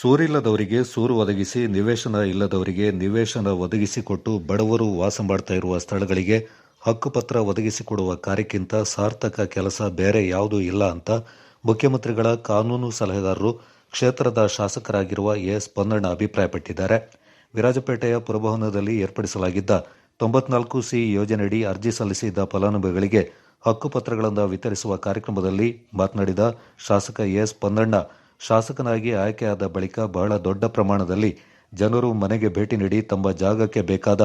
ಸೂರಿಲ್ಲದವರಿಗೆ ಸೂರು ಒದಗಿಸಿ, ನಿವೇಶನ ಇಲ್ಲದವರಿಗೆ ನಿವೇಶನ ಒದಗಿಸಿಕೊಟ್ಟು ಬಡವರು ವಾಸ ಮಾಡ್ತಾ ಇರುವ ಸ್ಥಳಗಳಿಗೆ ಹಕ್ಕುಪತ್ರ ಒದಗಿಸಿಕೊಡುವ ಕಾರ್ಯಕ್ಕಿಂತ ಸಾರ್ಥಕ ಕೆಲಸ ಬೇರೆ ಯಾವುದೂ ಇಲ್ಲ ಅಂತ ಮುಖ್ಯಮಂತ್ರಿಗಳ ಕಾನೂನು ಸಲಹೆಗಾರರು ಕ್ಷೇತ್ರದ ಶಾಸಕರಾಗಿರುವ ಎಸ್. ಪೊನ್ನಣ್ಣ ಅಭಿಪ್ರಾಯಪಟ್ಟಿದ್ದಾರೆ. ವಿರಾಜಪೇಟೆಯ ಪುರಭವನದಲ್ಲಿ ಏರ್ಪಡಿಸಲಾಗಿದ್ದ ತೊಂಬತ್ನಾಲ್ಕು ಸಿ ಯೋಜನೆಯಡಿ ಅರ್ಜಿ ಸಲ್ಲಿಸಿದ್ದ ಫಲಾನುಭವಿಗಳಿಗೆ ಹಕ್ಕುಪತ್ರಗಳನ್ನು ವಿತರಿಸುವ ಕಾರ್ಯಕ್ರಮದಲ್ಲಿ ಮಾತನಾಡಿದ ಶಾಸಕ ಎಸ್. ಪೊನ್ನಣ್ಣ ಶಾಸಕನಾಗಿ ಆಯ್ಕೆಯಾದ ಬಳಿಕ ಬಹಳ ದೊಡ್ಡ ಪ್ರಮಾಣದಲ್ಲಿ ಜನರು ಮನೆಗೆ ಭೇಟಿ ನೀಡಿ ತಮ್ಮ ಜಾಗಕ್ಕೆ ಬೇಕಾದ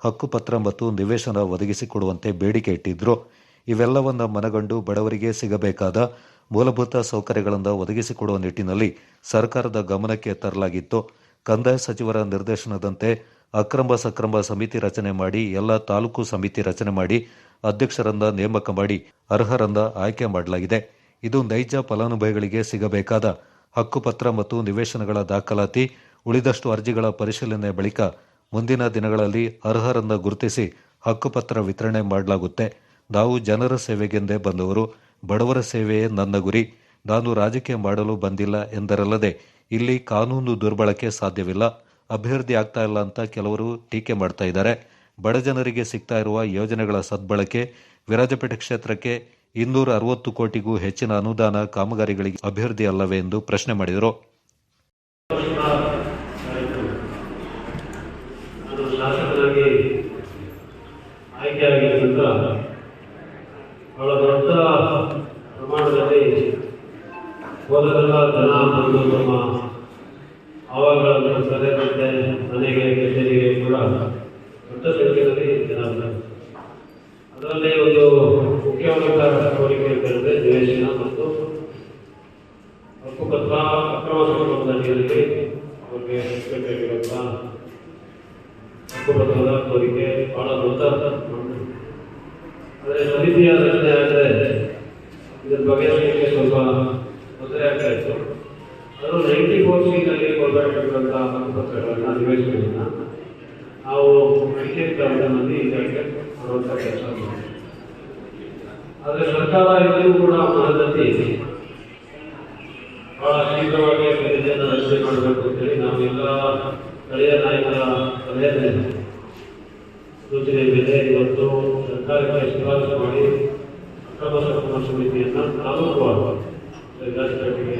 ಹಕ್ಕುಪತ್ರ ಮತ್ತು ನಿವೇಶನ ಒದಗಿಸಿಕೊಡುವಂತೆ ಬೇಡಿಕೆ ಇಟ್ಟಿದ್ರು. ಇವೆಲ್ಲವನ್ನ ಮನಗಂಡು ಬಡವರಿಗೆ ಸಿಗಬೇಕಾದ ಮೂಲಭೂತ ಸೌಕರ್ಯಗಳನ್ನು ಒದಗಿಸಿಕೊಡುವ ನಿಟ್ಟಿನಲ್ಲಿ ಸರ್ಕಾರದ ಗಮನಕ್ಕೆ ತರಲಾಗಿತ್ತು. ಕಂದಾಯ ಸಚಿವರ ನಿರ್ದೇಶನದಂತೆ ಅಕ್ರಮ ಸಕ್ರಮ ಸಮಿತಿ ರಚನೆ ಮಾಡಿ, ಎಲ್ಲ ತಾಲೂಕು ಸಮಿತಿ ರಚನೆ ಮಾಡಿ ಅಧ್ಯಕ್ಷರನ್ನ ನೇಮಕ ಮಾಡಿ ಅರ್ಹರನ್ನ ಆಯ್ಕೆ ಮಾಡಲಾಗಿದೆ. ಇದು ನೈಜ ಫಲಾನುಭವಿಗಳಿಗೆ ಸಿಗಬೇಕಾದ ಹಕ್ಕುಪತ್ರ ಮತ್ತು ನಿವೇಶನಗಳ ದಾಖಲಾತಿ, ಉಳಿದಷ್ಟು ಅರ್ಜಿಗಳ ಪರಿಶೀಲನೆ ಬಳಿಕ ಮುಂದಿನ ದಿನಗಳಲ್ಲಿ ಅರ್ಹರನ್ನ ಗುರುತಿಸಿ ಹಕ್ಕುಪತ್ರ ವಿತರಣೆ ಮಾಡಲಾಗುತ್ತೆ. ನಾವು ಜನರ ಸೇವೆಗೆಂದೇ ಬಂದವರು, ಬಡವರ ಸೇವೆಯೇ ನನ್ನ ಗುರಿ. ನಾನು ರಾಜಕೀಯ ಮಾಡಲು ಬಂದಿಲ್ಲ ಎಂದರಲ್ಲದೆ ಇಲ್ಲಿ ಕಾನೂನು ದುರ್ಬಳಕೆ ಸಾಧ್ಯವಿಲ್ಲ. ಅಭಿವೃದ್ಧಿ ಆಗ್ತಾ ಇಲ್ಲ ಅಂತ ಕೆಲವರು ಟೀಕೆ ಮಾಡ್ತಾ ಇದ್ದಾರೆ. ಬಡ ಜನರಿಗೆ ಸಿಗ್ತಾ ಇರುವ ಯೋಜನೆಗಳ ಸದ್ಬಳಕೆ, ವಿರಾಜಪೇಟೆ ಕ್ಷೇತ್ರಕ್ಕೆ ಇನ್ನೂರ ಅರವತ್ತು ಕೋಟಿಗೂ ಹೆಚ್ಚಿನ ಅನುದಾನ ಕಾಮಗಾರಿಗಳಿಗೆ ಅಭಿವೃದ್ಧಿ ಅಲ್ಲವೇ ಎಂದು ಪ್ರಶ್ನೆ ಮಾಡಿದರು. ಆಯ್ಕೆಯಾಗಿದ್ದರಿಂದ ಬಹಳ ದೊಡ್ಡ ಪ್ರಮಾಣದಲ್ಲಿ ಹೋದರೆಲ್ಲ ಜನ ಬಂದು ತಮ್ಮ ಆವಾಗಳನ್ನು ಸಲಹೆದಂತೆ ಅಂತ ಹೇಳಿದ್ರೆ ನಿವೇಶನ ಮತ್ತು ಹಕ್ಕುಪತ್ರ ಅಕ್ರಮ ಸಂಬಂಧ ಅಡಿಯಲ್ಲಿ ಅವ್ರಿಗೆ ಬೇಕಾಗಿರುವಂಥ ಹಕ್ಕುಪತ್ರದ ಕೋರಿಕೆ ಬಹಳ ದೊಡ್ಡ ಆದರೆ ಸಮಿತಿಯ ರಚನೆ ಆದರೆ ಇದರ ಬಗೆಹರಿಸಲಿಕ್ಕೆ ಸ್ವಲ್ಪ ತೊಂದರೆ ಆಗ್ತಾ ಇತ್ತು ಅದು ನೈಂಟಿ ಫೋರ್ ಸಿನಲ್ಲಿ ಕೊಡಬೇಕಾಗಿರುವಂಥ ಹಕ್ಕುಪತ್ರಗಳನ್ನ ನಿವೇಶನಗಳನ್ನ ನಾವು ನೈಂಟಿ ಮಂದಿ ಈಗಾಗಲೇ ಮಾಡುವಂಥ ಕೆಲಸ ಮಾಡಿದ್ದೀವಿ ಆದರೆ ಸರ್ಕಾರ ಇದನ್ನು ಕೂಡ ಮನದಲ್ಲಿ ಬಹಳ ಶೀಘ್ರವಾಗಿ ಸಮಿತಿಯನ್ನು ರಚನೆ ಮಾಡಬೇಕು ಅಂತೇಳಿ ನಾವು ಎಲ್ಲ ಸ್ಥಳೀಯ ನಾಯಕರ ಸಲಹೆ ಮೇಲೆ ಸೂಚನೆ ಮೇಲೆ ಇವತ್ತು ಸರ್ಕಾರಕ್ಕೆ ಶಿಫಾರಸು ಮಾಡಿ ಅಕ್ರಮ ಸಕ್ರಮ ಸಮಿತಿಯನ್ನು ತಾಲೂಕು ರಾಜಕಾರಣಿಗೆ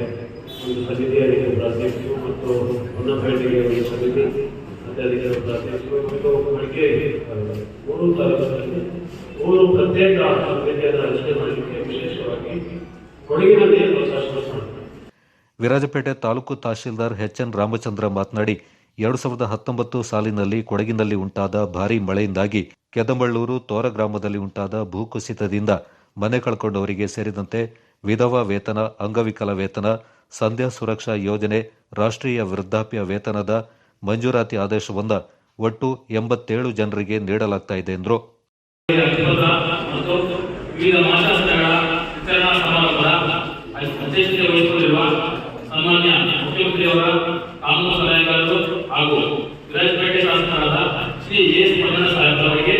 ಒಂದು ಸಮಿತಿಯಲ್ಲಿ ಒಬ್ಬರ ಅಧ್ಯಕ್ಷರು ಮತ್ತು ಹೊನ್ನಪೇಟೆಗೆ ಒಂದು ಸಮಿತಿ ಮತ್ತೆ ಅದಕ್ಕೆ ಒಬ್ಬರ ಅಧ್ಯಕ್ಷರು ಮತ್ತು ಮಡಿಕೇರಿ ಮೂರು ತಾಲೂಕಿನಲ್ಲಿ ಮೂರು ಪ್ರತ್ಯೇಕ ವಿರಾಜಪೇಟೆ ತಾಲೂಕು ತಹಶೀಲ್ದಾರ್ ಎಚ್ ಎನ್ ರಾಮಚಂದ್ರ ಮಾತನಾಡಿ, ಎರಡು ಸಾವಿರದ ಹತ್ತೊಂಬತ್ತು ಸಾಲಿನಲ್ಲಿ ಕೊಡಗಿನಲ್ಲಿ ಉಂಟಾದ ಭಾರೀ ಮಳೆಯಿಂದಾಗಿ ಕೆದಂಬಳ್ಳೂರು ತೋರ ಗ್ರಾಮದಲ್ಲಿ ಉಂಟಾದ ಭೂಕುಸಿತದಿಂದ ಮನೆ ಕಳ್ಕೊಂಡವರಿಗೆ ಸೇರಿದಂತೆ ವಿಧವಾ ವೇತನ, ಅಂಗವಿಕಲ ವೇತನ, ಸಂಧ್ಯಾ ಸುರಕ್ಷಾ ಯೋಜನೆ, ರಾಷ್ಟ್ರೀಯ ವೃದ್ಧಾಪ್ಯ ವೇತನದ ಮಂಜೂರಾತಿ ಆದೇಶವನ್ನು ಒಟ್ಟು ಎಂಬತ್ತೇಳು ಜನರಿಗೆ ನೀಡಲಾಗ್ತಾ ಇದೆ ಎಂದರು. ಮತ್ತು ವಿವಿಧ ಮಾಸಾಂತರಗಳ ವಿತರಣಾ ಸಮಾರಂಭದ ಅಧ್ಯಕ್ಷತೆ ವಹಿಸಿಕೊಂಡಿರುವ ಸನ್ಮಾನ್ಯ ಮುಖ್ಯಮಂತ್ರಿಯವರ ಕಾನೂನು ಸಲಹೆಗಾರರು ಹಾಗೂ ವಿರಾಜಪೇಟೆ ಶಾಸಕರಾದ ಶ್ರೀ ಎಸ್ ಪೊನ್ನಣ್ಣ ಸಾಹೇಬರವರಿಗೆ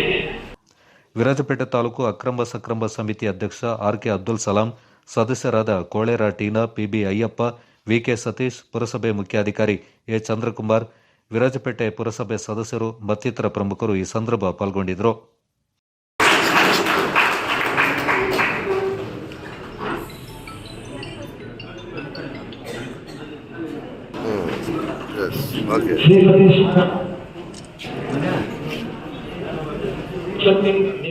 ವಿರಾಜಪೇಟೆ ತಾಲೂಕು ಅಕ್ರಮ ಸಕ್ರಮ ಸಮಿತಿ ಅಧ್ಯಕ್ಷ ಆರ್ ಕೆ ಅಬ್ದುಲ್ ಸಲಾಂ, ಸದಸ್ಯರಾದ ಕೋಳೇರ ಟೀನಾ ಪಿಬಿ ಅಯ್ಯಪ್ಪ, ವಿಕೆ ಸತೀಶ್, ಪುರಸಭೆ ಮುಖ್ಯಾಧಿಕಾರಿ ಎ ಚಂದ್ರಕುಮಾರ್, ವಿರಾಜಪೇಟೆ ಪುರಸಭೆ ಸದಸ್ಯರು ಮತ್ತಿತರ ಪ್ರಮುಖರು ಈ ಸಂದರ್ಭ ಪಾಲ್ಗೊಂಡಿದ್ದರು. Okay. ಶ್ರೀ ಸತೀಶ್